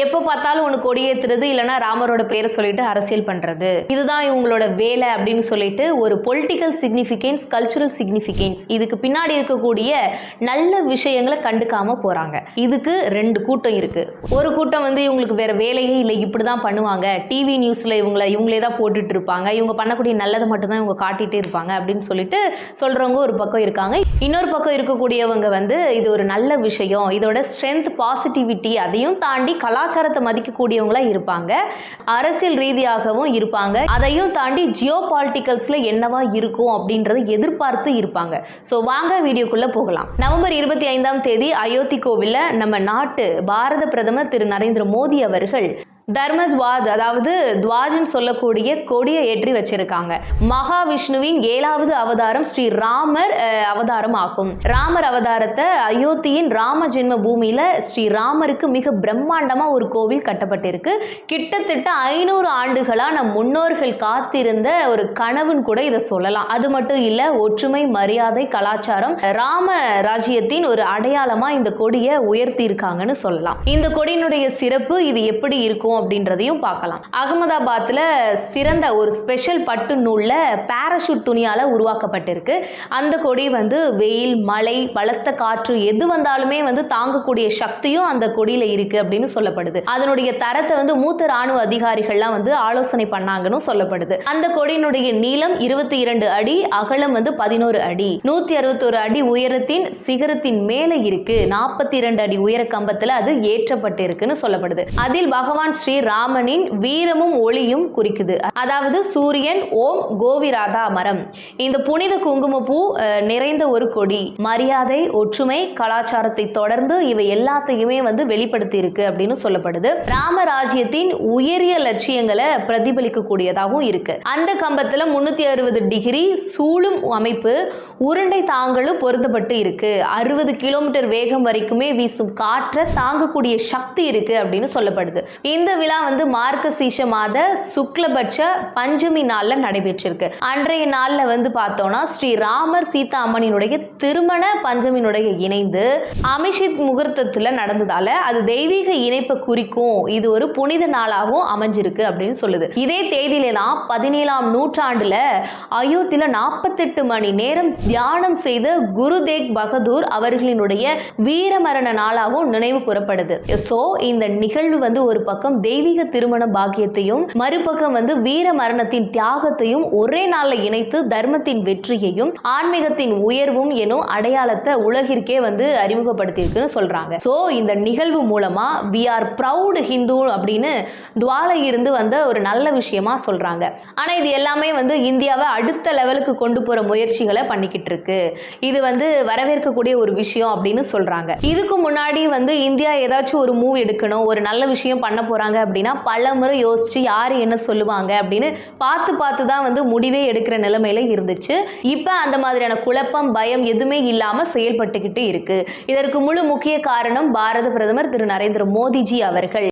எப்போ பார்த்தாலும் ஒன்று கொடியேற்றுறது இல்லைன்னா ராமரோட பேரை சொல்லிட்டு அரசியல் பண்ணுறது இதுதான் இவங்களோட வேலை அப்படின்னு சொல்லிட்டு ஒரு பொலிட்டிக்கல் சிக்னிஃபிகன்ஸ் கல்ச்சுரல் சிக்னிஃபிகன்ஸ் இதுக்கு பின்னாடி இருக்கக்கூடிய நல்ல விஷயங்களை கண்டுக்காம போகிறாங்க இதுக்கு ரெண்டு கூட்டம் இருக்கு. ஒரு கூட்டம் வந்து இவங்களுக்கு வேற வேலையே இல்லை இப்படி தான் பண்ணுவாங்க. டிவி நியூஸில் இவங்கள இவங்களே தான் போட்டுட்டு இருப்பாங்க. இவங்க பண்ணக்கூடிய நல்லதை மட்டும்தான் இவங்க காட்டிகிட்டே இருப்பாங்க அப்படின்னு சொல்லிட்டு சொல்கிறவங்க ஒரு பக்கம் இருக்காங்க. இன்னொரு பக்கம் இருக்கக்கூடியவங்க வந்து இது ஒரு நல்ல விஷயம். இதோட ஸ்ட்ரென்த் பாசிட்டிவிட்டி அதையும் தாண்டி கலாச்சாரத்தை மதிக்கக்கூடியவங்களா இருப்பாங்க. அரசியல் ரீதியாகவும் இருப்பாங்க. அதையும் தாண்டி ஜியோ பாலிட்டிக்கல்ஸ்ல என்னவா இருக்கும் அப்படின்றத எதிர்பார்த்து இருப்பாங்க. ஸோ வாங்க வீடியோக்குள்ளே போகலாம். நவம்பர் இருபத்தி ஐந்தாம் தேதி அயோத்தி கோவிலில் நம்ம நாட்டு பாரத பிரதமர் திரு நரேந்திர மோடி அவர்கள் தர்மத்வாத் அதாவது துவாஜன் சொல்லக்கூடிய கொடியை ஏற்றி வச்சிருக்காங்க. மகாவிஷ்ணுவின் ஏழாவது அவதாரம் ஸ்ரீ ராமர் அவதாரம் ஆகும். ராமர் அவதாரத்தை அயோத்தியின் ராம ஜென்ம பூமியில ஸ்ரீ ராமருக்கு மிக பிரம்மாண்டமா ஒரு கோவில் கட்டப்பட்டிருக்கு. கிட்டத்தட்ட ஐநூறு ஆண்டுகளா நம் முன்னோர்கள் காத்திருந்த ஒரு கனவுன்னு கூட இதை சொல்லலாம். அது மட்டும் இல்ல ஒற்றுமை மரியாதை கலாச்சாரம் ராம ராஜ்யத்தின் ஒரு அடையாளமா இந்த கொடியை உயர்த்தி இருக்காங்கன்னு சொல்லலாம். இந்த கொடியினுடைய சிறப்பு இது எப்படி இருக்கும்? அப்படின்றதையும் பார்க்கலாம். அகமதாபாத்தில் சிறந்த ஒரு ஸ்பெஷல் பட்டு நூலில் பேராஷூட் துணியால உருவாக்கப்பட்டிருக்கு. அந்த கொடி வந்து வெயில் மழை பலத்த காற்று எது வந்தாலுமே வந்து தாங்கக்கூடிய சக்தியும் அந்த கொடியில இருக்கு அப்படின்னு சொல்லப்படுது. அதனுடைய தரத்தை வந்து மூத்த ராணுவ அதிகாரிகள்லாம் வந்து ஆலோசனை பண்ணாங்கன்னு சொல்லப்படுது. அந்த கொடியினுடைய நீளம் இருபத்தி இரண்டு அடி அகலம் வந்து பதினோரு அடி. நூத்தி அறுபத்தோரு அடி உயரத்தின் சிகரத்தின் மேலே இருக்கு. நாற்பத்தி இரண்டு அடி உயர கம்பத்துல அது ஏற்றப்பட்டிருக்குன்னு சொல்லப்படுது. அதில் பகவான் ஸ்ரீ ராமனின் வீரமும் ஒளியும் குறிக்குது. அதாவது சூரியன் ஓம் கோவிராதா மரம். இந்த புனித குங்குமப்பூ நிறைந்த ஒரு கொடி. மரியாதை ஒற்றுமை கலாச்சாரத்தை தொடர்ந்து இவை எல்லாத்தையுமே வந்து வெளிப்படுத்தி இருக்கு அப்படின்னு சொல்லப்படுது. ராமராஜ்யத்தின் உயரிய லட்சியங்களை பிரதிபலிக்கக்கூடியதாகவும் இருக்கு. அந்த கம்பத்துல முன்னூத்தி அறுபது டிகிரி சூழும் அமைப்பு உருண்டை தாங்களும் பொருத்தப்பட்டு இருக்கு. அறுபது கிலோமீட்டர் வேகம் வரைக்குமே வீசும் காற்றை தாங்கக்கூடிய சக்தி இருக்கு அப்படின்னு சொல்லப்படுது. இந்த விழா வந்து மார்கசீஷ மாத சுக்லபட்ச பஞ்சமி நாளில் நடைபெற்றிருக்கு. அன்றைய நாளில் வந்து பார்த்தோம்னா ஸ்ரீ ராமர் சீதா அம்மனினுடைய திருமண பஞ்சமினுடைய இணைந்து அமிஷித் முகூர்த்தத்தில் நடந்ததால அது தெய்வீக இணைப்பை குறிக்கும். இது ஒரு புனித நாளாகவும் அமைஞ்சிருக்கு அப்படின்னு சொல்லுது. இதே தேதியில தான் பதினேழாம் நூற்றாண்டுல அயோத்தியில நாற்பத்தெட்டு மணி நேரம் தியானம் செய்த குரு தேக் பகதூர் அவர்களினுடைய வீரமரண நாளாகவும் நினைவு கூறப்படுது. சோ இந்த நிகழ்வு வந்து ஒரு பக்கம் தெய்வீக திருமண பாக்கியத்தையும் மறுபக்கம் வந்து வீர மரணத்தின் தியாகத்தையும் ஒரே நாள்ல இணைத்து தர்மத்தின் வெற்றியையும் ஆன்மீகத்தின் உயர்வும் எனும் அடையாளத்தை உலகிற்கே வந்து அறிமுகப்படுத்தியிருக்குன்னு சொல்றாங்க. ஸோ இந்த நிகழ்வு மூலமா வி ஆர் ப்ரௌடு ஹிந்து அப்படின்னு துவாலை இருந்து வந்த ஒரு நல்ல விஷயமா சொல்றாங்க. ஆனா இது எல்லாமே வந்து இந்தியாவை அடுத்த லெவலுக்கு கொண்டு போற முயற்சிகளை பண்ணிக்கிட்டு இருக்கு. இது வந்து வரவேற்கக்கூடிய ஒரு விஷயம் அப்படின்னு சொல்றாங்க. இதுக்கு முன்னாடி வந்து இந்தியா ஏதாச்சும் ஒரு மூவ் எடுக்கணும் ஒரு நல்ல விஷயம் பண்ண போறாங்க அப்படின்னா பல முறை யோசிச்சு யார் என்ன சொல்லுவாங்க அப்படின்னு பார்த்து பார்த்து தான் வந்து முடிவே எடுக்கிற நிலைமையில இருந்துச்சு. இப்போ அந்த மாதிரியான குழப்பம் பயம் எதுவுமே இல்லாம செயல்பட்டுக்கிட்டு இருக்கு. இதற்கு முழு முக்கிய காரணம் பாரத பிரதமர் திரு நரேந்திர மோடிஜி அவர்கள்.